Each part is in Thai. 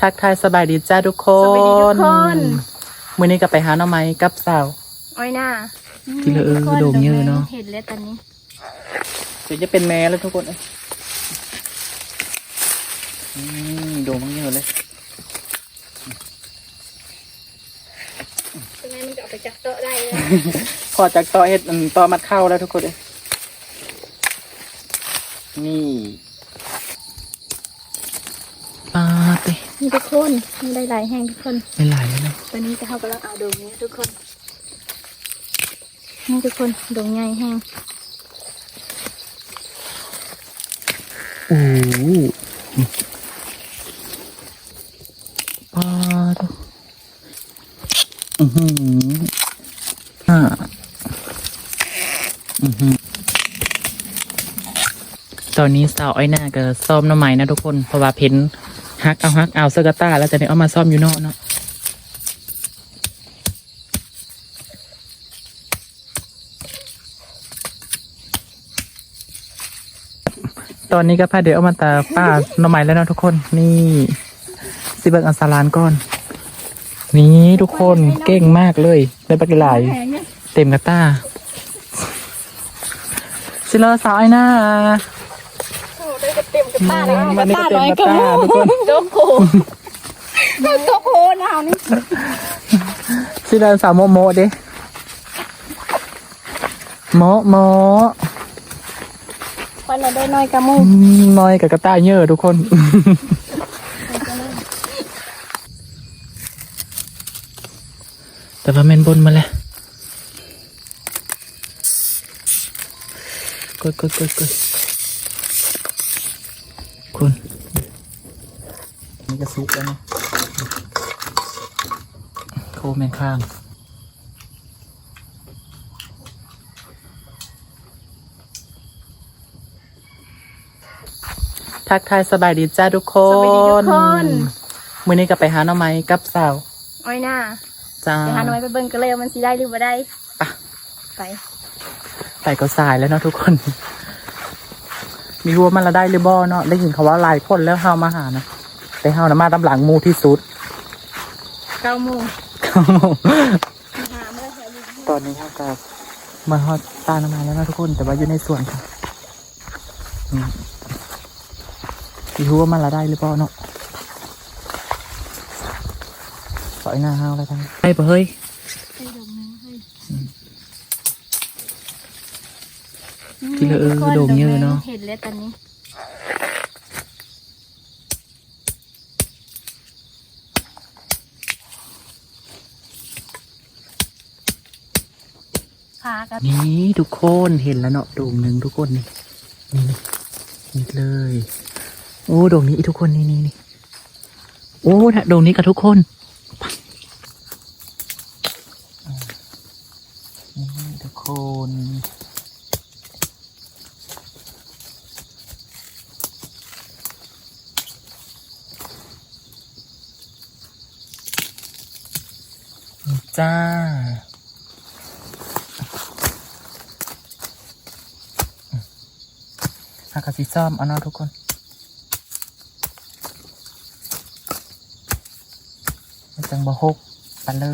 ทักทายสบายดีจ้าทุกคนสวัสดีทุกคนมื้อนี้ก็ไปหาหน่อไม้กับสาว อ้อยหน้าที่เหลือเออโด่งเยอะเนอะ เห็นแล้วตอนนี้เดี๋ยวจะเป็นแม่แล้วทุกคนเอ้ยอืมโดมังเยอะเลย ตรงนั้นมันจะเอาไปจักโต๊ะได้เลยพอจากต่อเห็ดอืมต่อมัดเข้าแล้วทุกคนเลยนี่ปาเต้ นี่ทุกคนมันได้หลายแห่งทุกคนไม่ไหลเลยนะตอนนี้จะเข้ากำลังเอาโด่งนี้ทุกคนนี่ทุกคนโด่งใหญ่แห้งโอ้โหปาเต้อือหืออ่าอือหือตอนนี้สาวอ้อยหน้าก็ซ่อมหน้ำใหม่นะทุกคนเพราะว่าเพ้น ฮักเอาฮักเอาเสื้อกระต้าแล้วจะได้เอามาซ่อมอยู่นอกเนาะตอนนี้ก็พาเดี๋ยวเอามาตาป้าหน่อไม้แล้วเนาะทุกคนนี่สิเบิกอันสารานก่อน นี่ทุกคนเก่งมากเลยได้ปลากิหลายแพงเนี่ยเต็มกระต้าซิเลอสาวไอ้หน้า ได้กระเต็มกระต้าเลยกระต้าทุกคนโจ๊กโคโจ๊กโคหนาวนี่ซิเลอร์สาวโมโมด้โมโมวันละได้น้อยกระมุอืงมน้อยกับกระต้าเยอะทุกคนแต่ว่าแมนบนมาแล้วกดกดกดกด คุณนี่ก็ซุกแล้วนะโคแมนข้างทักทายสบายดีจ้าทุกคสวัสดีทุกนคนมื้อนี้ก็ไปหาหน่อไม้กับสาวอ้อยหน้าจ้าไปหาหน่อยไปเบิ่งกันเลยว่ามันสิได้หรือบ่ได้อะไป ไปก็สายแล้วเนาะทุกคน มีรู้ว่ามันละได้หรือบ่เนาะได้ยินเขาว่าหลายคนแล้วเฮามาหานะแต่เฮานะมาตำหลังหมูที่สุดเก้าโมงหามาแล้วแถวนี้ตอนนี้เฮาก็มาฮอดตาน้ำมันแล้วนะทุกคน แต่ว่าอยู่ในสวนค่ะอืมมีรู้ว่ามันละได้หรือบ่เนาะปล่อยหน้าเฮาแล้วกันไปปะเฮ้ย ให้ดอกนึงให้ ที่เหลือเออโด่งเยอะเนอะเห็นแล้วตอนนี้พากันนี่ทุกคนเห็นแล้วเนาะโด่งหนึ่งทุกคนนี่นี่นี่นี่เลย โอ้โด่งนี้อีกทุกคนนี่นี่นี่โอ้ถ้าโด่งนี้กับทุกคนอ่านี่ทุกคนนี่จ้า หากะสิซ่อมเอาเนาะทุกคนจังบ่หกปลาเลอ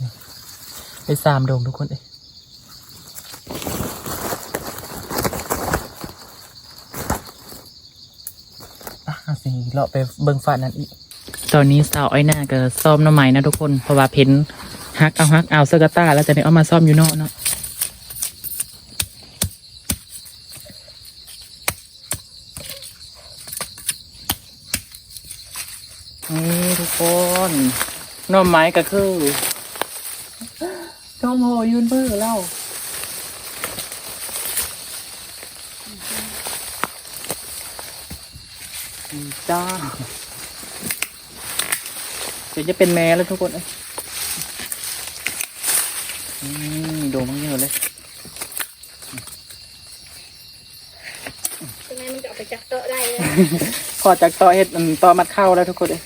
นี่ไปสามโดงทุกคนเอ้เอาสิเลาะไปเบิ่งฝันนั่นอีก ตอนนี้สาวอ้อยหน้าก็ซ่อมน้ำใหม่นะทุกคน เพราะว่าเพ้นฮักเอาฮักเอาเสื้อกระต้าแล้วจะได้เอามาซ่อมอยู่นอกเนาะ นี่ทุกคน หน่อไม้ก็คือโจมโหยืนเบื่อแล้วนี่จ้าเดี๋ยวจะเป็นแม่แล้วทุกคนเอ้ยอืมโดมังเยอะเลยตรงนั้นมันจะเอาไปจักโต๊ะได้เลย พอจากต่อเห็ดอืมต่อมัดเข้าแล้วทุกคนเลย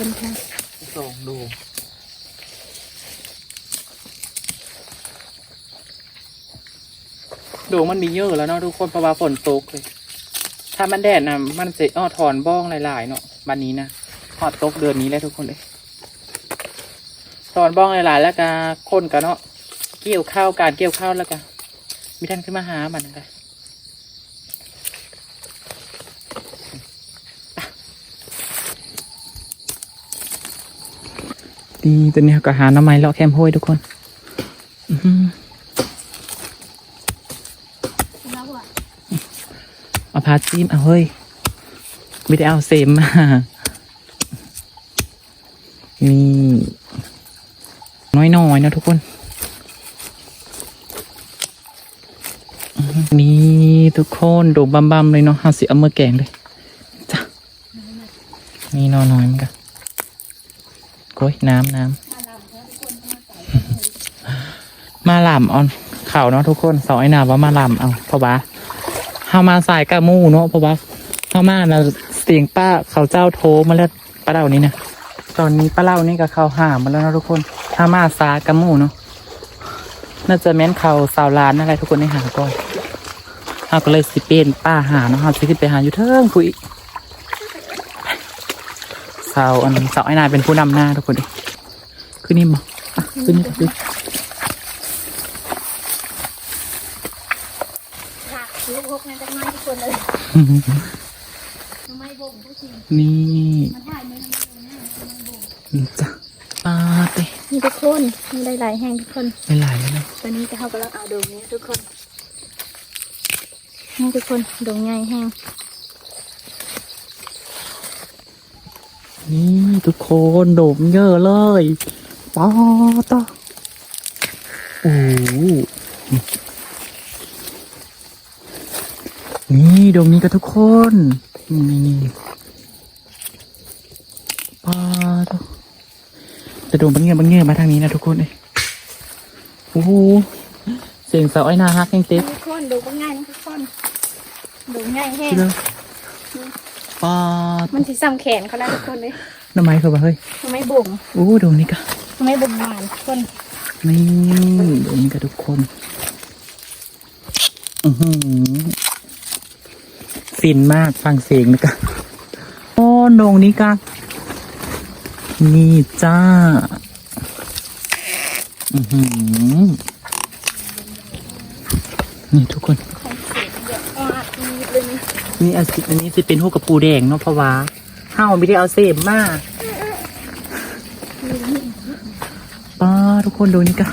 ส้นทางสองดูดูมันมีเยอะแล้วเนาะทุกคนเพราะว่าฝนตกเลย ถ้ามันแดดนะมันจะอ้อถอนบ้องหลายๆเนาะวันนี้นะหอดตกเดือนนี้แล้วทุกคนเลยถอนบ้องหลายๆแล้วก็คนกันเนาะเกี่ยวข้าวการเกี่ยวข้าวแล้วก็มีท่านขึ้นมาหามันกัน ดีตัวนี้ก็หาหน้ำไม้เลาะแคมโฮยทุกคนอื้อหือแล้วอะเอาพาจิ้มเอาเฮ้ยไม่ได้เอาเซมมานี่น้อยๆนะทุกคนนี่ทุกคนโดบบัมๆเลยเนาะเอาสิเอามือแกงเลยจ้ะนี่น้อยๆเหมันกัน โอ้ยน้ำน้ำมาหลามเออนเข่าเนาะทุกคนสองไอ้นาว่ามาหลามเอาเพราะว่าเฮามาสายกะมู่เนาะเพราะว่าเฮามานะเสียงป้าเขาเจ้าโทรมาแล้วป้าเล่านี่นะตอนนี้ป้าเล่านี่ก็เขาหามาแล้วนะทุกคนเฮามาสายกะมู่เนาะน่าจะแม่นเขาสาวล้านอะไรทุกคนในหาก่อนเฮาก็เลยสิเป็นป้าหาเนาะเฮาสิขึ้นไปหาอยู่เทิงคุยาวอันสาวไอ้นายเป็นผู้นำหน้าทุกคนดิคือนี่มั้อะคือนี่ก็คือค่ะลูกพกนั่นจะมาทุกคนเลยทำไมบ่งทุกทีนี่มันถ่ายไม่ทำไมบ่งหน้าทำไมบ่งจ้ะปาเต้นี่ทุกคนมีหลายๆแห่งทุกคนไม่ไหลเลยตอนนี้จะเข้ากำลังเอาดงนี้ทุกคนนี่ทุกคนดงใหญ่แห้ง นี่ทุกคนโดมเยอะเลยปาต้อโอ้โหนี่โดมนี้กับทุกคนนี่นี่นี่ปาต้อจะโดมบังเงียบังเงียมาทางนี้นะทุกคนเลยโอ้โหเสียงสาวไอ้นาฮักยังเต็มทุกคนดงก็ง่ายนะทุกคนดงง่ายแห้งเลย ปาต้มัอนสิซ้ำแขนเขาแล้วทุกคนเลยน้ำไม้คือว่าเฮ้ยทำไมบ่งโอ้โดมนี่กะทำไมบ่งหวานทุกคนนี่โดมนี่กะทุกคนอือหือฟินมากฟังเสียงนะกะโอ้โดงนี่กะนี่จ้าอือหือนี่ทุกคน ของเสียงเยอะอะมีเลย นะนี่อันสิอันนี้จะเป็นหัวกระปูแดงเนาะเพราะว่าห้าวไม่ได้เอาเสพมาป้าทุกคนดูนี่กะ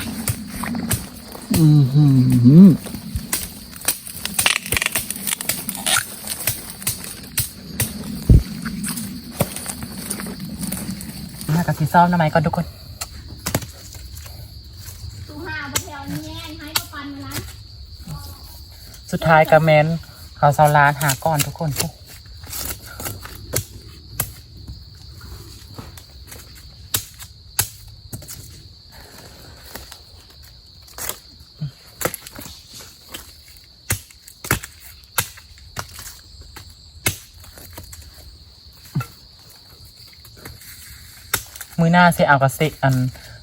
อือหือมากระสีซ้อมทำไมก่อนทุกคนตูหาบะเทวนี่แง่ให้ก็ปันมาล้สุดท้ายกระแมน เขาเซาลานหาก่อนทุกคนมือหน้าเสียเอากระเซอัน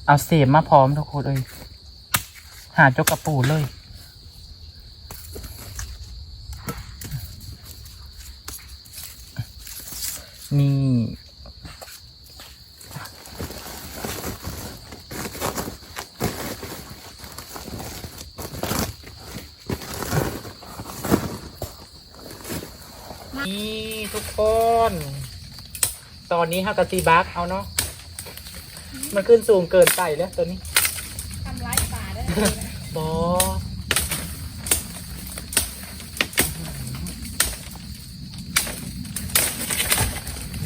เอาเสียมมาพร้อมทุกคนเลย หาเจ้ากระปูเลย นี่ นี่ทุกคน ตอนนี้ฮากาซีบักเอาเนาะ มันขึ้นสูงเกินไปแล้วตัวนี้ ทำร้ายป่าได้บอ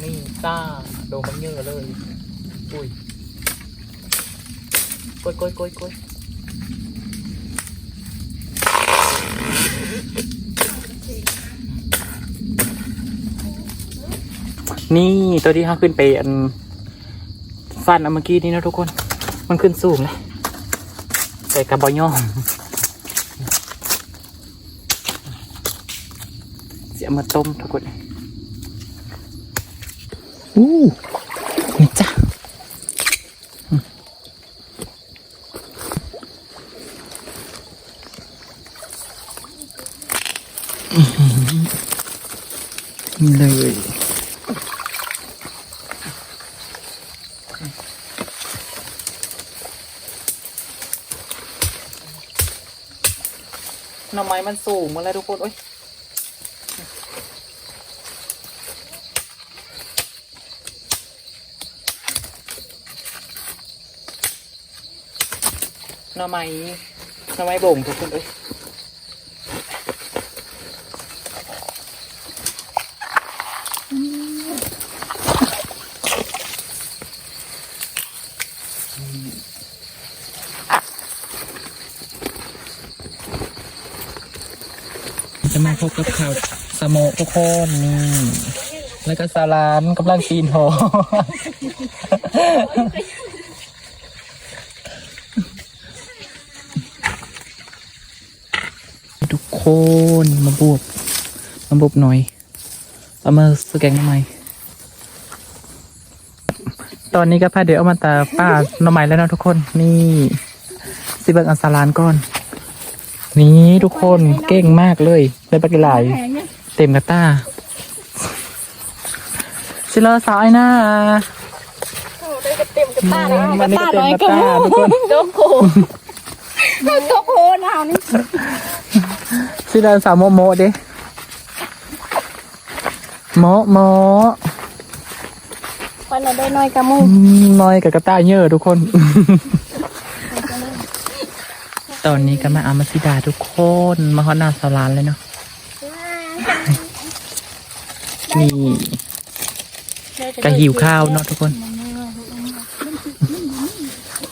นี่จ้า โดนมันเยอะเลย อุ้ยกล้ยกล้ยกล้ยกล้ยนี่ตัวที่เขาขึ้นไปอันฟันอเมื่อกี้นี่นะทุกคน มันขึ้นสูงเลยใส่กระบอกย่อมเสียมาต้มทุกคนอู้นี่จ้ะ นี่ เลย หน่อไม้มันสูงมาแล้วทุกคน โอ้ยหน่อไม้หน่อไม้บ่งทุกคนเอ้ย พบกับข่าวสโมทุกคนนี่แล้วก็สารานกำลังปีนหอทุกคนมาบวบมาบวบหน่อยเอามาสแกงทำไมตอนนี้ก็พาเดี๋ยวเอามาตาป้าหน่อไม้แล้วนะทุกคน นี่สิเบิกอันสารานก่อน นี่ทุกคนเก่งมากเลยได้ปลากิหลายแพงเนี่ยเต็มกระต้าชิลเลอร์สาวไอ้หน้าโอ้ได้กระเต็มกระตาแล้วมันนี่ก็เต็มกระต้าทุกคนโดโคโดโคหนาวนี่ชิลเลอร์สาวโมโมเด้โมโมไปเราได้น้อยกระมุอืมน้อยกับกระต้าเยอะทุกคน ตอนนี้ก็มาอามาซิดาทุกคน มาฮอตหนาสาวรานเลยเนาะนี่ก็หิวข้าวเนาะทุกคน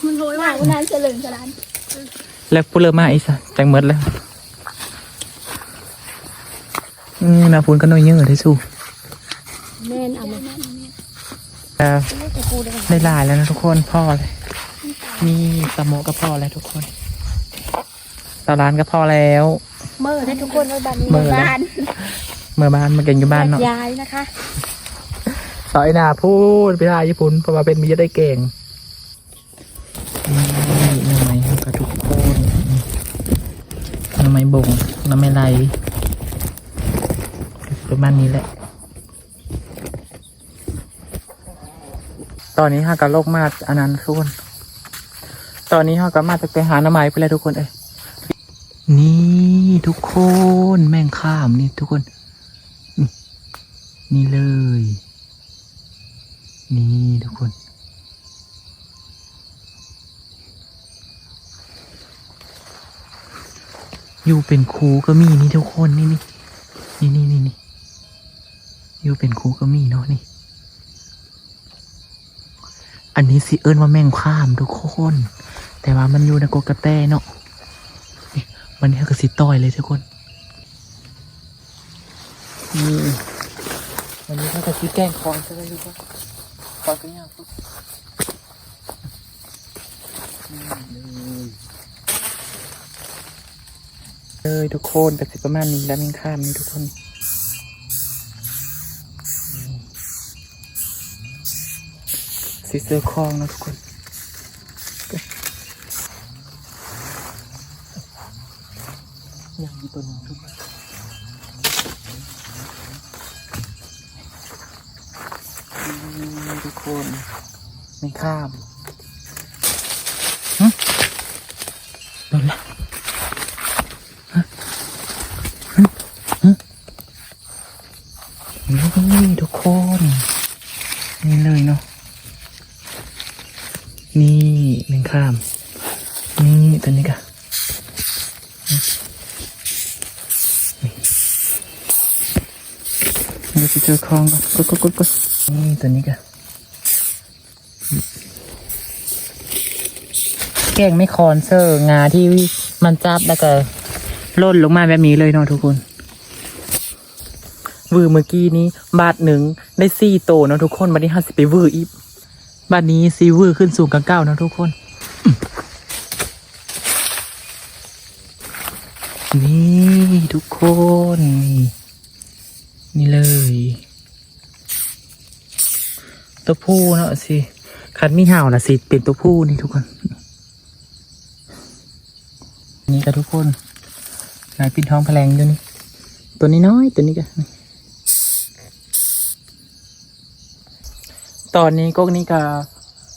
มันโรยมากวันนั้นเฉลิมฉลานแล้วพูดเริ่มมาอีสะจังเมดแล้วอืมนาพูนก็น้อยเยอะที่สู้แม่นเอามาแต่จะกูได้ได้หลายแล้วนะทุกคนพ่อเลยนี่สโมกก็พอแล้วทุกคน ตาร้านก็พอแล้วเมื่อให้ทุกคนไว้บ้านนี้เมื่อแล้วบ้านเมื่อบ้านมาเก่งอยู่บ้านเนาะยายนะคะ สอยนาพูดไปทายญี่ปุ่นเพราะว่าเป็นมีจะได้เก่งนี่หน่อยกับทุกคนน้ำไม้บ่งน้ำไม้ไหลประมาณนี้แหละ ตอนนี้ฮากะโลกมาดอันนั้นทุกคน ตอนนี้ฮากะมาจะไปหาหน้ำไม้ไปแล้วทุกคนเอ้ย นี่ทุกคนแม่งข้ามนี่ทุกคน นี่ นี่เลย นี่ทุกคน อยู่เป็นครูก็มีนี่ทุกคนนี่นี่นี่นี่นี่นี่อยู่เป็นครูก็มีเนาะนี่ อันนี้สิเอิ้นว่าแม่งข้ามทุกคน แต่ว่ามันอยู่ในกกระแตเนาะ มันนี่ก็สิต้อยเลยทุกคนนี่วันนี้เขาจะชี้แกล้งคอนใช่ไหมทุกคนคอนก็ยากทุกเลยทุกคนแต่สิประมาณนี้แล้วม่งข้ามนี่ทุกคนสีเสื้อคลองนะทุกคน คน ไม่ข้ามหึโดนละฮะหึหึนี่ทุกคน นี่เลยเนาะ นี่หนึ่งข้าม นี่ตัวนี้กะนี่เราจะเจอคลองก่อนกดกดกดกดนี่ตัวนี้กะ ก้งไม่คอนเซอร์งาที่มันจับแล้วก็ล่นลงมาแบบนี้เลยเนาะทุกคนวือเมื่อกี้นี้ บาทหนึ่งได้สี่โตเนาะทุกคนบัดนี้ห้าสิบไปวืออีกบ้านนี้ซีเวอขึ้นสูงกับเก้านะทุกคน นี่ทุกคนนี่นี่เลยตัวผู้เนาะสิคัดมีเห่านะสิเป็นตัวผู้นี่ทุกคน นี่กับทุกคนนายปินท้องแพลงอยู่นี่ตัวนี้น้อยตัวนี้ก็ตอนนี้กกนี้ก็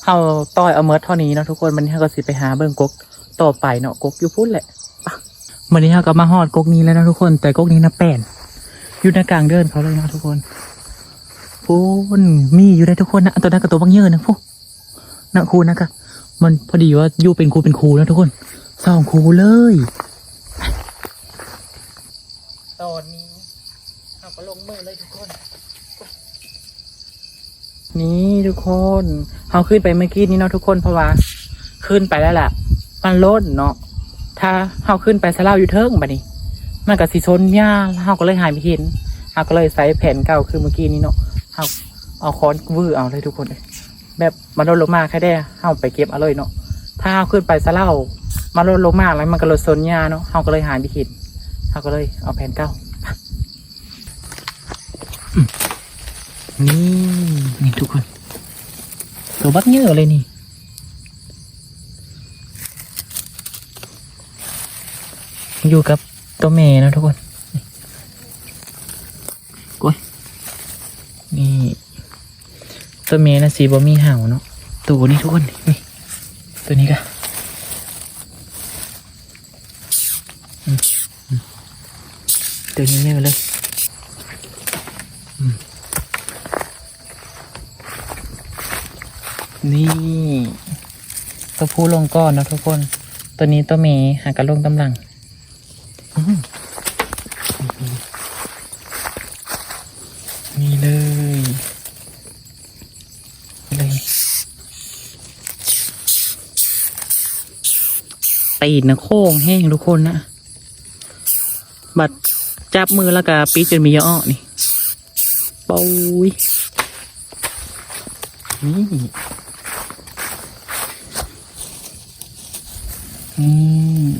เฮาต้อยเอาเมิดเท่านี้เนาะทุกคนมันนี้เฮาก็สิไปหาเบิ่งกกต่อไปเนาะกกอยู่พุ่นแหละวันนี้เฮาก็มาฮอดกกนี้แล้วนะทุกคน แต่กกนี้นะแป้นอยู่ในกลางเดินเขาเลยนะทุกคนพูนมีอยู่ได้ทุกคนนะตัวนั้นกับตัวบางเยอะนะพูนะครูนะกะมันพอดีว่าอยู่เป็นครูเป็นครูนะทุกคน สองครูเลย ตอนนี้เอาก็ลงมือเลยทุกคน นี่ทุกคนเขาขึ้นไปเมื่อกี้นี้เนาะทุกคนเพราะว่า ขึ้นไปแล้วแหละมันล้นเนาะถ้าเขาขึ้นไปสลาวอยู่เทิงบัดนี้ มันกับสีชนหญ้าเขาก็เลยหายไปเห็นเขาก็เลยใส่แผ่นเก่าคือเมื่อกี้นี้เนาะเขาเอาค้อนวื้อเอาเลยทุกคนเลยแบบมันลดลงมาแค่ได้เขาไปเก็บเอาเลยเนาะถ้าเขาขึ้นไปสลาว มันลดลงมากแล้วมันก็ลดโซนหญ้าเนาะเขาก็เลยหายไปเห็นเขาก็เลยเอาแผ่นเก่านี่นี่ทุกคนตัวบักเยอะเลยนี่อยู่กับตัวเมย์นะทุกคนกล้ยนี่ตัวเมย์นะสีบอมีเห่าเนาะตัวนี้ทุกคนนี่ตัวนี้ก็อืมอืม ตัวนี้เยอะเลยนี่ตัวผู้ลงก้อนนะทุกคน ตัวนี้ตัวเมย์หากระลงตำลังอื้อหือนี่เลยเลยปีนะโค้งแห้งทุกคนนะบัด จับมือแล้วก็ปีดจนมีเยอะอ้อนี่ปุ้ยนี่อืม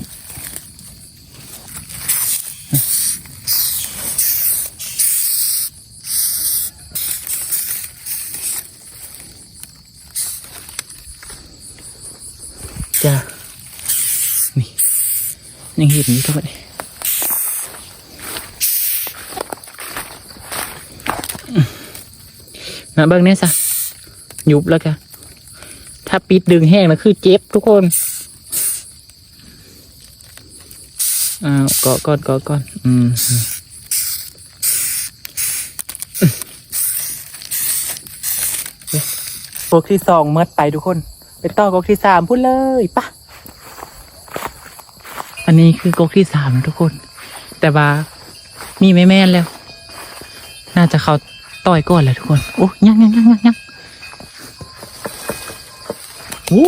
จ้านี่ยังเห็นอยู่ทุกคนเลยอืม มาเบิ่งเนี่ยซะยุบแล้วกันถ้าปิดดึงแห้งแล้วคือเจ็บทุกคนอ้าวเกาะก่อนเกาะก่อนอืมกกที่สองเมื่อไปทุกคน ไปต่อกกที่สามพูดเลยปะอันนี้คือกกที่สามนะทุกคน แต่ว่ามีไม่แม่นแล้ว น่าจะเขา ต่อยก่อนแหละทุกคน โอ้ยังยังยังยังยังโอ้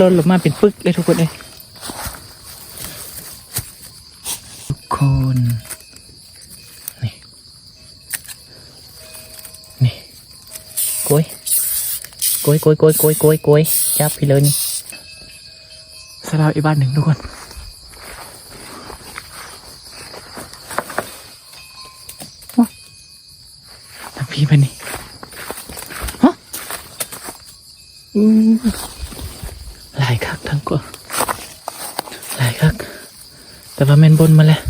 ลดลงมาเป็นปึกเลยทุกคนเลยทุกคนนี่นี่กล้วยกล้วยกล้วยกล้วยกล้วยกล้วยกล้ยจับพี่เลยนี่สลาวอีบ้านหนึ่งทุกคนว้าวทำพี่ไปนี่ฮะอืมหลายคักทั้งกว่าหลายคัก แต่ว่าแมนบนมาแล้ว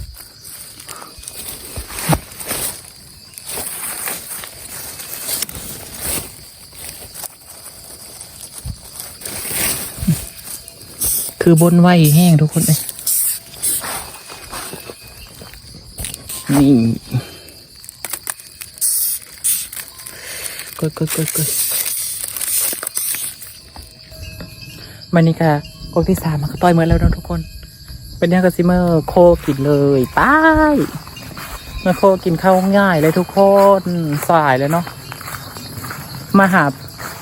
คือบนไหวแห้งทุกคนเลยนี่กดกดกดกดมันนี่ค่ะกดที่สามมันก็ต่อยเหมือนแล้วนะทุกคน เป็นยังกับซิเมอร์โคกินเลยไป้ายมาโคกินข้าวง่ายเลยทุกคนสายเลยเนาะมาหา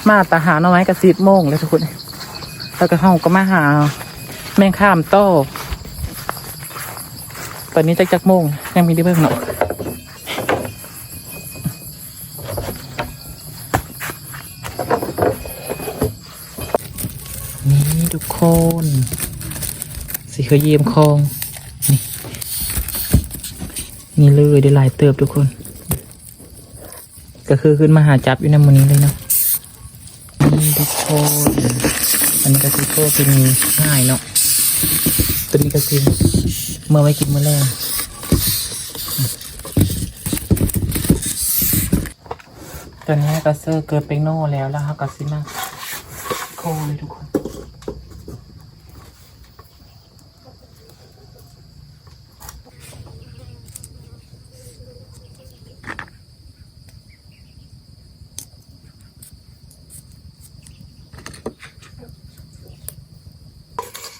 มาตาหาหน่อไม้กับสิบโมงเลยทุกคนแล้วก็เข้าก็มาหา แมงข้ามโตตอนนี้จักจักโมงยังมีได้เบิ่งเนาะนี่ทุกคน สีขยีมคอง นี่ นี่เลยได้ลายเติบทุกคน ก็คือขึ้นมาหาจับอยู่ในมือนี้เลยเนาะนี่ทุกคนอันนี้ก็คือโคกินง่ายเนาะตัวนี้ก็คือเมื่อไว้กินเมื่อแรกตอนนี้กระเซอร์เกิดเป็นโน่แล้วแล้วฮะกระซิมาโคเลยทุกคน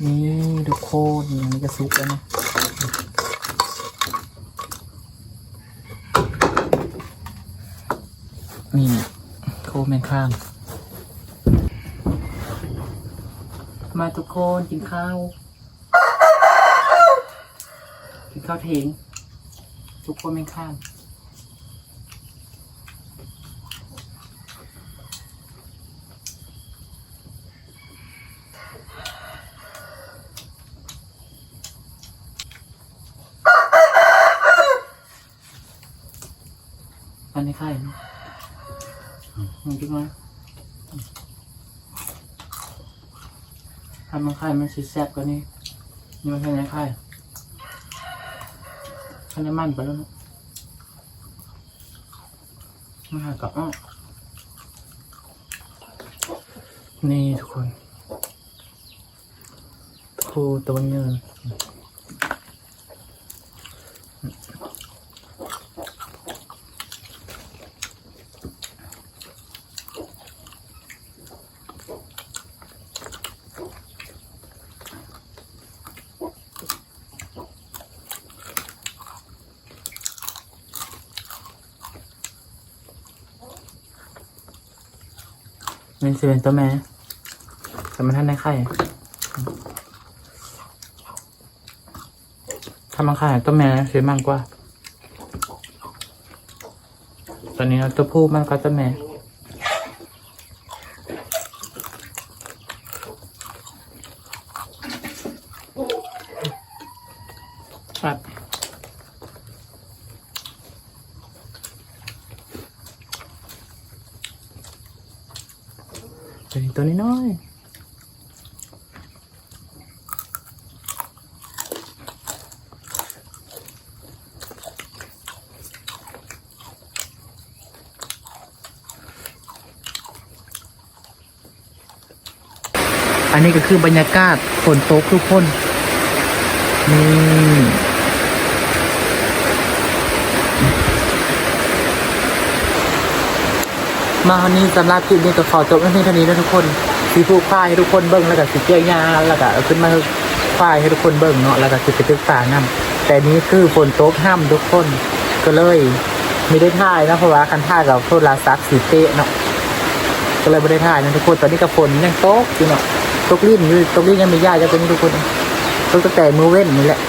นี่ทุกคนอันนี้ก็ซุปแล้วนะนี่โคแมนข้าง มาทุกคนกินข้าว กินข้าวเทงทุกคนแมนข้าง อันนี้ไข่เนอะ มึงคิดว่าทำมันไข่มันสีแซ่บกว่านี้นี่มันแค่ไหนไข่แค่นี้มันไปแล้วนะมาหากับอ้อนี่ทุกคนครูตัวเนื้ นี่สิเป็นตัวแม่แต่มันท่านในไข่ถ้ามันไข่ตัวแม่เสียมากกว่า ตอนนี้เราตัวผู้มากกว่าตัวแม่ครับตัวนี้ตัวนี้น้อย อันนี้ก็คือบรรยากาศฝนตกทุกคนนี่มาวันนี้สำหรับคลิปนี้ก็ขอจบเพียงเท่านี้นะทุกคนสีผู้ควายให้ทุกคนเบิ้งแล้วก็สีเจียยาแล้วก็ขึ้นมาควายให้ทุกคนเบิ้งเนาะแล้วก็สิไปตึกษานํแต่นี้คือฝนตกห้ามทุกคนก็เลยไม่ได้ถ่ายนะเพราะว่าคันถ่ากับโทรศัพท์สีเตะเนาะก็เลยไม่ได้ถ่ายนะทุกคนตอนนี้กับฝนยังตกอยู่เนาะ ตกลิ้นอยู่ตกลิ้นยังไม่ยากจะเป็นทุกคนตกตั้งแต่มือเว้นนี่แหละ